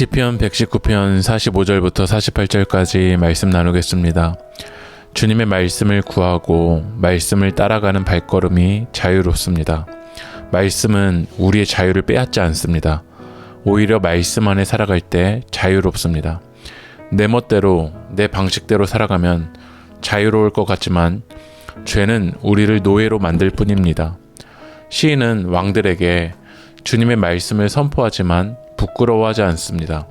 시편 119편 45절부터 48절까지 말씀 나누겠습니다. 주님의 말씀을 구하고 말씀을 따라가는 발걸음이 자유롭습니다. 말씀은 우리의 자유를 빼앗지 않습니다. 오히려 말씀 안에 살아갈 때 자유롭습니다. 내 멋대로 내 방식대로 살아가면 자유로울 것 같지만 죄는 우리를 노예로 만들 뿐입니다. 시인은 왕들에게 주님의 말씀을 선포하지만 부끄러워하지 않습니다.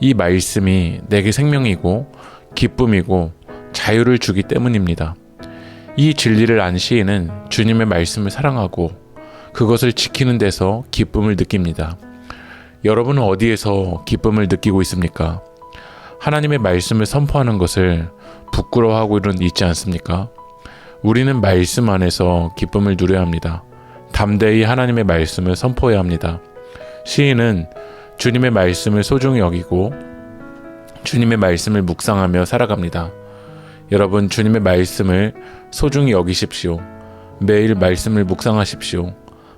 이 말씀이 내게 생명이고 기쁨이고 자유를 주기 때문입니다. 이 진리를 안 시인은 주님의 말씀을 사랑하고 그것을 지키는 데서 기쁨을 느낍니다. 여러분은 어디에서 기쁨을 느끼고 있습니까? 하나님의 말씀을 선포하는 것을 부끄러워하고는 있지 않습니까? 우리는 말씀 안에서 기쁨을 누려야 합니다. 담대히 하나님의 말씀을 선포해야 합니다. 시인은 주님의 말씀을 소중히 여기고 주님의 말씀을 묵상하며 살아갑니다. 여러분, 주님의 말씀을 소중히 여기십시오. 매일 말씀을 묵상하십시오.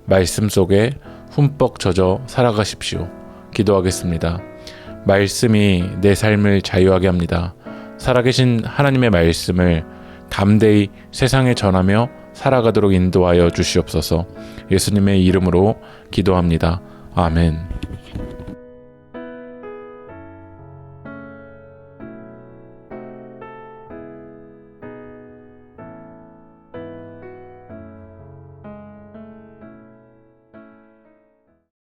말씀 속에 흠뻑 젖어 살아가십시오. 기도하겠습니다. 말씀이 내 삶을 자유하게 합니다. 살아계신 하나님의 말씀을 담대히 세상에 전하며 살아가도록 인도하여 주시옵소서 예수님의 이름으로 기도합니다. 아멘.